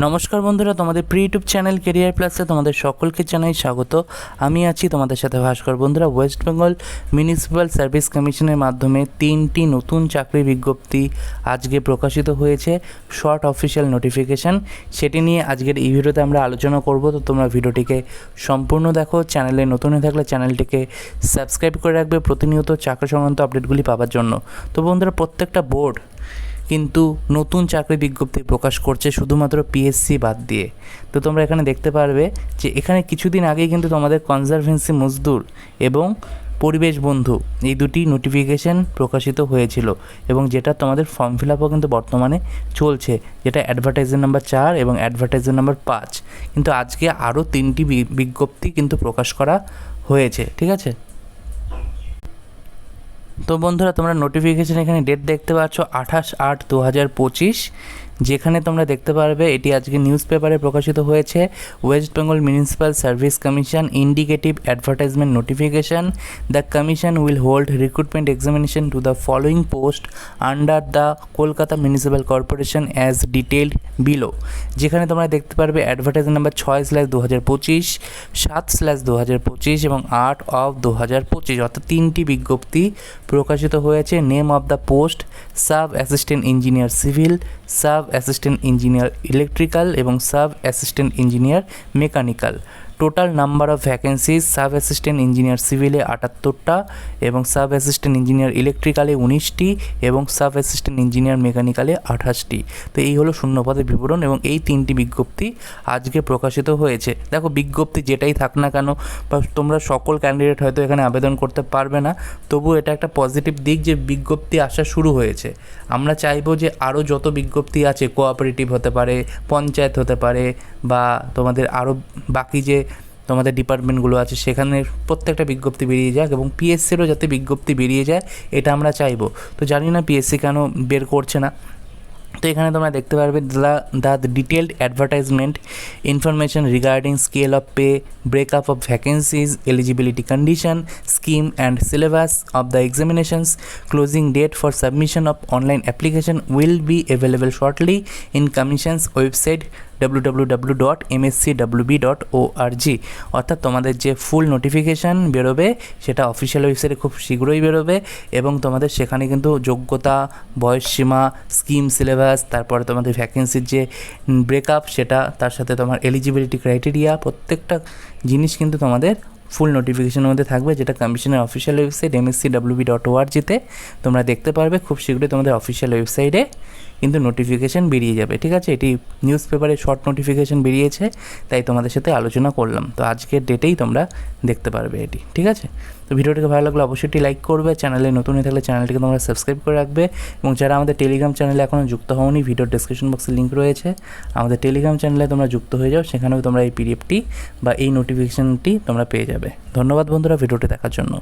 নমস্কার বন্ধুরা, তোমাদের প্রি ইউটিউব চ্যানেল কেরিয়ার প্লাসে তোমাদের সকলকে জানাই স্বাগত। আমি আছি তোমাদের সাথে ভাস্কর। বন্ধুরা ওয়েস্ট বেঙ্গল মিউনিসিপ্যাল সার্ভিস কমিশনের মাধ্যমে তিনটি নতুন চাকরি বিজ্ঞপ্তি আজকে প্রকাশিত হয়েছে। শর্ট অফিসিয়াল নোটিফিকেশান সেটি নিয়ে আজকের এই ভিডিওতে আমরা আলোচনা করব। তো তোমরা ভিডিওটিকে সম্পূর্ণ দেখো, চ্যানেলে নতুন হয়ে থাকলে চ্যানেলটিকে সাবস্ক্রাইব করে রাখবে প্রতিনিয়ত চাকরি সংক্রান্ত আপডেটগুলি পাওয়ার জন্য। তো বন্ধুরা, প্রত্যেকটা বোর্ড কিন্তু নতুন চাকরি বিজ্ঞপ্তি প্রকাশ করছে শুধুমাত্র পিএসসি বাদ দিয়ে। তো তোমরা এখানে দেখতে পারবে যে এখানে কিছুদিন আগেই কিন্তু তোমাদের কনজারভেন্সি মজদুর এবং পরিবেশ বন্ধু এই দুটি নোটিফিকেশন প্রকাশিত হয়েছিল এবং যেটা তোমাদের ফর্ম ফিল আপও কিন্তু বর্তমানে চলছে, যেটা অ্যাডভার্টাইজার নাম্বার চার এবং অ্যাডভার্টাইজার নাম্বার পাঁচ। কিন্তু আজকে আরও তিনটি বিজ্ঞপ্তি কিন্তু প্রকাশ করা হয়েছে, ঠিক আছে? তো বন্ধুরা তোমরা নোটিফিকেশন এখানে ডেট দেখতে পাচ্ছ আঠাশ আট দু হাজার পঁচিশ। যেখানে তোমরা দেখতে পারবে, এটি আজকে নিউজ পেপারে প্রকাশিত হয়েছে। West Bengal municipal service commission indicative advertisement notification the commission will hold recruitment examination to the following post under the Kolkata municipal corporation as detailed below যেখানে তোমরা দেখতে পারবে অ্যাডভার্টাইজ নাম্বার ছয় স্ল্যাশ দু হাজার পঁচিশ, সাত স্ল্যাশ দু হাজার পঁচিশ এবং আট অফ দু হাজার পঁচিশ। অর্থাৎ তিনটি বিজ্ঞপ্তি প্রকাশিত হয়েছে। Name of the post sub assistant engineer civil sub assistant engineer electrical এবং sub assistant engineer mechanical. Total number of vacancies sub assistant engineer সিভিলে আটাত্তরটা এবং সাব অ্যাসিস্ট্যান্ট ইঞ্জিনিয়ার ইলেকট্রিক্যালে উনিশটি এবং সাব অ্যাসিস্ট্যান্ট ইঞ্জিনিয়ার মেকানিক্যালে আঠাশটি। তো এই হলো শূন্যপদের বিবরণ এবং এই তিনটি বিজ্ঞপ্তি আজকে প্রকাশিত হয়েছে। দেখো, বিজ্ঞপ্তি যেটাই থাক না কেন, বা তোমরা সকল ক্যান্ডিডেট হয়তো এখানে আবেদন করতে পারবে না। তবু এটা একটা পজিটিভ দিক যে বিজ্ঞপ্তি আসা শুরু হয়েছে। আমরা চাইব যে আরও যত বিজ্ঞপ্তি আছে কোঅপারেটিভ হতে পারে, পঞ্চায়েত হতে পারে বা তোমাদের আরও বাকি যে তোমাদের ডিপার্টমেন্টগুলো আছে, সেখানে প্রত্যেকটা বিজ্ঞপ্তি বেরিয়ে যাক এবং পিএসসিরও যাতে বিজ্ঞপ্তি বেরিয়ে যায়, এটা আমরা চাইব। তো জানি না পিএসসি কেন বের করছে না। তো এখানে তোমরা দেখতে পারবে the the detailed advertisement information regarding scale of pay, breakup of vacancies eligibility condition, scheme and syllabus of the examinations, closing date for submission of online application will be available shortly in commission's website W dot MSC dot অর্থাৎ তোমাদের যে full notification বেরোবে, সেটা official ওয়েবসাইটে খুব শীঘ্রই বেরোবে এবং তোমাদের সেখানে কিন্তু যোগ্যতা বয়সসীমা স্কিম সিলেবাস তারপরে তোমাদের ভ্যাকেন্সির যে ব্রেকআপ সেটা, তার সাথে তোমার এলিজিবিলিটি ক্রাইটেরিয়া প্রত্যেকটা জিনিস কিন্তু তোমাদের ফুল নোটিফিকেশনের মধ্যে থাকবে, যেটা কমিশনের official website MSC WB dot ওআরজিতে তোমরা দেখতে পারবে। খুব শীঘ্রই তোমাদের অফিসিয়াল ওয়েবসাইটে কিন্তু নোটিফিকেশান বেরিয়ে যাবে, ঠিক আছে? এটি নিউজ পেপারে শর্ট নোটিফিকেশান বেরিয়েছে, তাই তোমাদের সাথে আলোচনা করলাম। তো আজকের ডেটেই তোমরা দেখতে পারবে এটি, ঠিক আছে? তো ভিডিওটিকে ভালো লাগলে অবশ্যই লাইক করবে চ্যানেলে নতুন হয়ে থাকলে চ্যানেলটিকে তোমরা সাবস্ক্রাইব করে রাখবে এবং যারা আমাদের টেলিগ্রাম চ্যানেলে এখনও যুক্ত হওনি, ভিডিওর ডিসক্রিপশন বক্সে লিঙ্ক রয়েছে। আমাদের টেলিগ্রাম চ্যানেলে তোমরা যুক্ত হয়ে যাও, সেখানেও তোমরা এই পিডিএফটি বা এই নোটিফিকেশানটি তোমরা পেয়ে যাবে। ধন্যবাদ বন্ধুরা, ভিডিওটি দেখার জন্য।